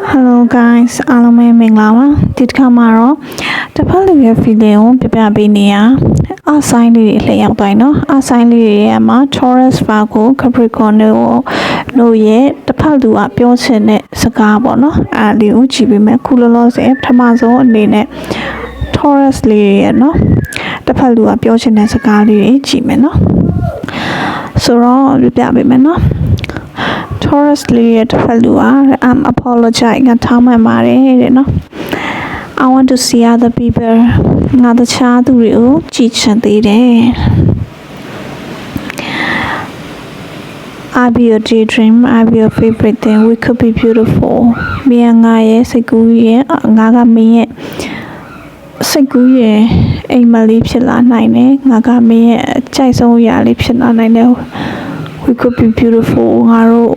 Hello guys အားလုံးပဲမင်္ဂလာပါဒီတစ်ခါမှာတော့တစ်ဖက်လူရဲ့ feeling ကိုပြပြပေးနေရအဆိုင်လေးတွေအလှည့်ရောက်တိုင်းเนาะအဆိုင်လေးတွေရဲ့မှာ Taurus Virgo Capricorn တို့တို့ရဲ့တစ်ဖက်လူကပြောချင်တဲ့စကားပေါ့เนาะအဲ့ဒီကိုကြည့်ပေးမယ်ခုလောလောဆယ်ပထမဆုံးအနေနဲ့ Taurus လေးတွေရဲ့เนาะတစ်ဖက်လူကပြောချင်တဲ့စကားလေးတွေကြည့်မယ်เนาะဆိုတော့ပြပြပေးမယ်เนาะ Taurus လေးရဲ့တစ်ဖက်လူက I'm apologize ငါထောင်းမှန်ပါတယ်တဲ့နော် I want to see other people ငါတခြားသူတွေကိုကြည့်ချင်သေးတယ် I be your daydream I be your favorite thing we could be beautiful မင်းငါရဲ့စိတ်ကူးရဲ့ငါကမင်းရဲ့စိတ်ကူးရဲ့အိမ်မလေးဖြစ်လာနိုင်တယ်ငါကမင်းရဲ့အကြိုက်ဆုံးအရာလေးဖြစ်လာနိုင်တယ် we could be beautiful ငါတို့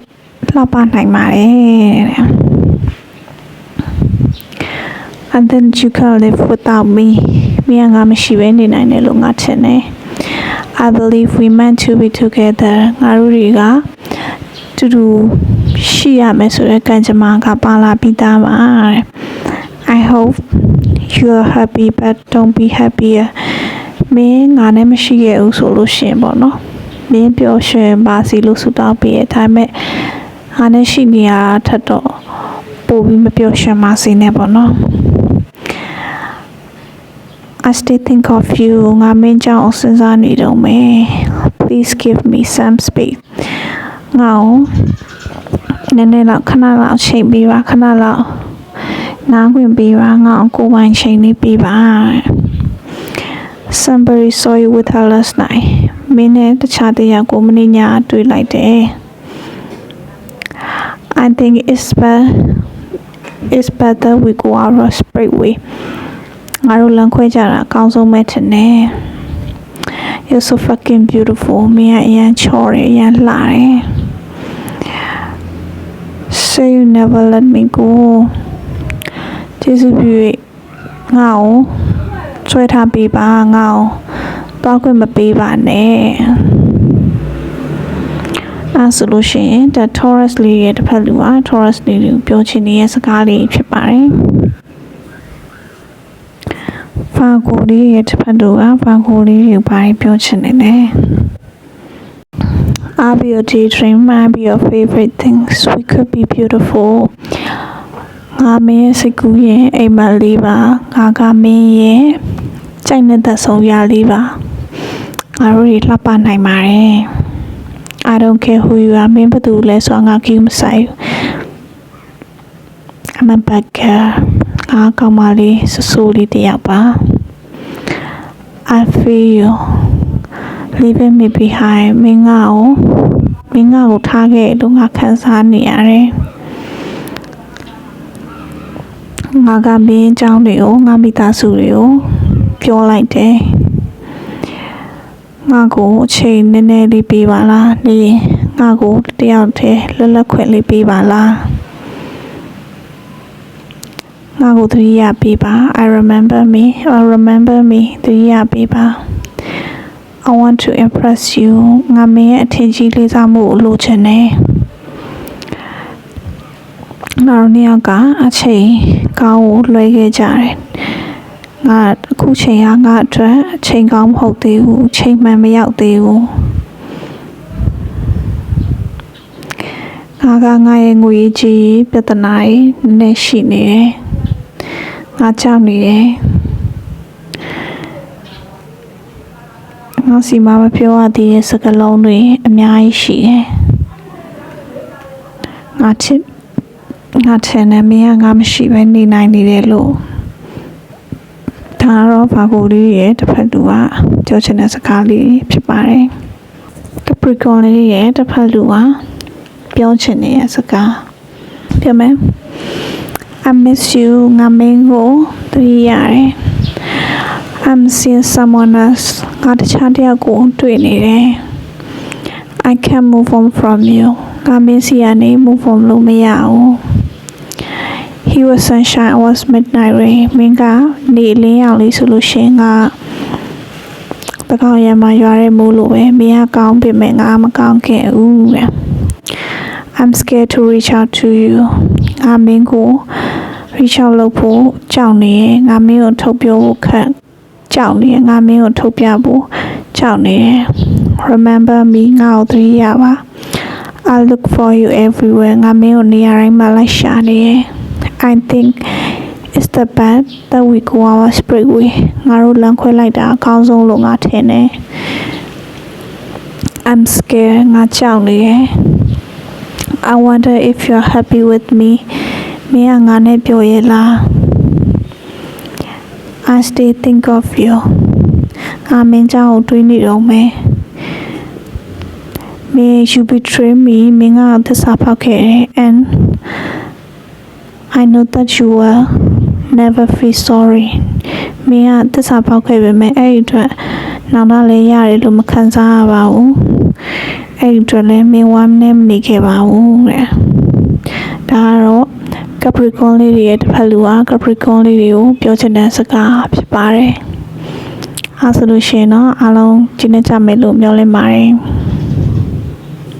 လှပနိုင်ပါတယ်တဲ့ and then you can live without me မင်းငါမရှိဘဲနေနိုင်တယ်လို့ငါထင်တယ် I believe we meant to be together ငါတို့တွေကတူတူရှိရမယ်ဆိုတဲ့ကံကြမ္မာကပါလာပြီးသားပါတဲ့ I hope you are happy but don't be happier မင်းငါနဲ့မရှိခဲ့ဘူးဆိုလို့ရှရင်ပေါ့နော်မင်းပျော်ရွှင်ပါစီလို့ဆုတောင်းပေးရဒါပေမဲ့ ငါနဲ့ရှိနေရထက်တော့ပိုပြီးမပျော်ရွှင်ပါစေနဲ့ပေါ့နော် I still think of you ငါမင်းကြောင့်စဉ်းစားနေတော့မယ် Please give me some space ငါ့ကိုနည်းနည်းတော့ခဏလောက်ချိန်ပေးပါခဏလောက်နားခွင့်ပေးပါငါ့ကိုကိုယ်ပိုင်ချိန်လေးပေးပါ Somebody saw you with her last night မင်းနဲ့တခြားတယောက်ကိုမနေ့ညတွေ့လိုက်တယ် I think it's better it's better we go our separate way ငါတို့လမ်းခွဲကြတာအကောင်းဆုံးပဲထင်တယ် You're so fucking beautiful မင်းကအရန်ချော်တယ်အရန်လှတယ် Say you never let me go ကျေးဇူးပြု၍ငါ့ကိုဆွဲထားပေးပါငါ့ကိုတောက်ခွင့်မပေးပါနဲ့ အဲဆိုလို့ရှိရင်ဒါ Taurus လေးရဲ့တစ်ဖက်လူက Taurus လေးကိုပြောချင်နေတဲ့စကားလေးဖြစ်ပါတယ်ဖာကိုလေးရဲ့တစ်ဖက်လူကဖာကိုလေးကိုဘာပြောချင်နေလဲ I'll be your daydream, I'll be your favorite things. We could be beautiful. ငါမင်းရဲ့စိတ်ကူးရဲ့အိမ်မက်လေးပါငါကမင်းရဲ့ကြိုက်နေတဲ့ဆုံးရလေးပါငါတို့တွေလှပနိုင်ပါတယ် I don't care who you are မင်းဘယ်သူလဲဆိုတော့ငါကိမဆိုင်ဘူး I'm a bad girl ငါကောင်မလေးဆူဆူလေးတစ်ယောက်ပါ I feel you leaving me behind မင်းငါ့ကိုမင်းငါ့ကိုထားခဲ့လို့ငါခံစားနေရတယ်ငါကမင်းအကြောင်းတွေကိုငါမိသားစုတွေကိုပြောလိုက်တယ် ငါကိုအချိန်နည်းနည်းလေးပေးပါလားနေငါကိုတယောက်တည်းလွတ်လပ်ခွင့်လေးပေးပါလားငါကိုသတိရပေးပါ I remember me I remember me သတိရပေးပါ I want to impress you ငါမင်းရဲ့အထင်ကြီးလေးစားမှုကိုလိုချင်တယ်နောက်နှစ်ယောက်ကအချိန်ကောင်းကိုလွှဲခဲ့ကြတယ် ငါအခုချိန်ကငါအတွက်အချိန်ကောင်းမဟုတ်သေးဘူးအချိန်မှန်မရောက်သေးဘူးငါကငါရဲ့ငွေကြီးပြဿနာကြီးနည်းနည်းရှိနေတယ်ငါကြောက်နေတယ်ငါစီမမပြောရသေးတဲ့စကားလုံးတွေအများကြီးရှိတယ်။ငါချစ်ငါထင်တယ်မင်းကငါမရှိဘဲနေနိုင်နေတယ်လို့ ဒါတော့ဘာကိုလေးရဲ့တစ်ဖက်လူကပြောချင်တဲ့စကားလေးဖြစ်ပါတယ်။ Capricorn လေးရဲ့တစ်ဖက်လူကပြောချင်တဲ့စကားပြောမယ်။ I miss you ငါမင်းကိုတတိရတယ်။ I'm seeing someone else ငါတခြားတစ်ယောက်ကိုတွေ့နေတယ် I can't move on from you ငါမင်းစီကနေ move on လို့မရဘူး He was sunshine I was midnight rain မင်းကနေလင်းရောက်လေးဆိုလို့ရှရင်ငါတကောင်ရံမှာရွာရဲမိုးလို့ပဲမင်းကကောင်းပြင်မဲ့ငါမကောင်းခဲ့ဘူးတဲ့ I'm scared to reach out to you ငါမင်းကို reach out လုပ်ဖို့ကြောက်နေရင်ငါမင်းကိုထုတ်ပြောဖို့ခက်ကြောက်နေရင်ငါမင်းကိုထုတ်ပြဖို့ကြောက်နေတယ် remember me ငါ့ကိုသတိရပါ I look for you everywhere ငါမင်းကိုနေရာတိုင်းမှာလိုက်ရှာနေတယ် I think it's the best that we go our spirit way ငါတို့လမ်းခွဲလိုက်တာအကောင်းဆုံးလို့ငါထင်တယ် I'm scared ငါကြောက်နေတယ် I wonder if you're happy with me မင်းကငါနဲ့ပြောရဲ့လား I still think of you ငါမင်းကြောင့်ကိုတွေးနေတော့မယ်မင်း you betray me မင်းကသစ္စာဖောက်ခဲ့တယ် and I know that you will never feel sorry မင်းကသစ္စာဖောက်ခဲ့ပေမဲ့အဲ့ဒီအတွက်နောက်တော့လည်းရတယ်လို့မခံစားရပါဘူးအဲ့ဒီအတွက်လည်းမင်းဝမ်းနဲ့မနေခဲ့ပါဘူးတဲ့ဒါကတော့ Capricorn လေးတွေရဲ့တစ်ဖက်လူဟာ Capricorn လေးတွေကိုပြောချင်တဲ့စကားဖြစ်ပါတယ်။အားဆိုလို့ရှိရင်တော့အားလုံးကျင်းနေကြမယ်လို့မျှော်လင့်ပါတယ်။